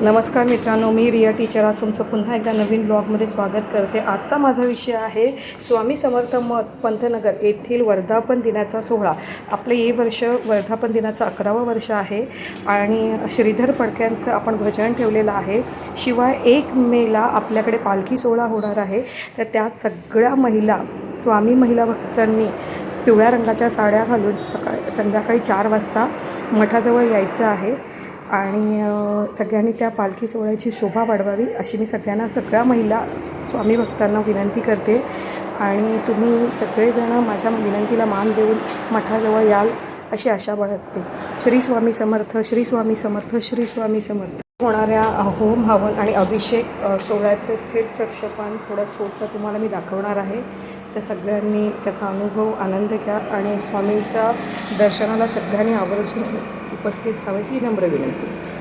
नमस्कार मित्रांनो मी रिया टीचर. आज तुमचं पुन्हा एकदा नवीन ब्लॉगमध्ये स्वागत करते. आजचा माझा विषय आहे स्वामी समर्थ मत पंतनगर येथील वर्धापन दिनाचा सोहळा. आपलं हे वर्ष वर्धापन दिनाचं अकरावं वर्ष आहे आणि श्रीधर पडक्यांचं आपण भजन ठेवलेलं आहे. शिवाय एक मेला आपल्याकडे पालखी सोहळा होणार आहे. तर त्यात सगळ्या महिला स्वामी महिला भक्तांनी पिवळ्या रंगाच्या साड्या घालून सकाळी संध्याकाळी चार वाजता मठाजवळ यायचं आहे. आणि सगळ्यांनी त्या पालखी सोहळ्याची शोभा वाढवावी अशी मी सगळ्यांना सगळ्या महिला स्वामी भक्तांना विनंती करते. आणि तुम्ही सगळेजणं माझ्या विनंतीला मान देऊन मठाजवळ याल अशी आशा बाळगते. श्री स्वामी समर्थ श्री स्वामी समर्थ श्री स्वामी समर्थ. होणाऱ्या होम हवन आणि अभिषेक सोहळ्याचे थेट प्रक्षेपण थोडं छोटं तुम्हाला मी दाखवणार आहे. तर सगळ्यांनी त्याचा अनुभव आनंद घ्या आणि स्वामींच्या दर्शनाला सगळ्यांनी आवर्जून उपस्थित व्हावे ही नम्र विनंती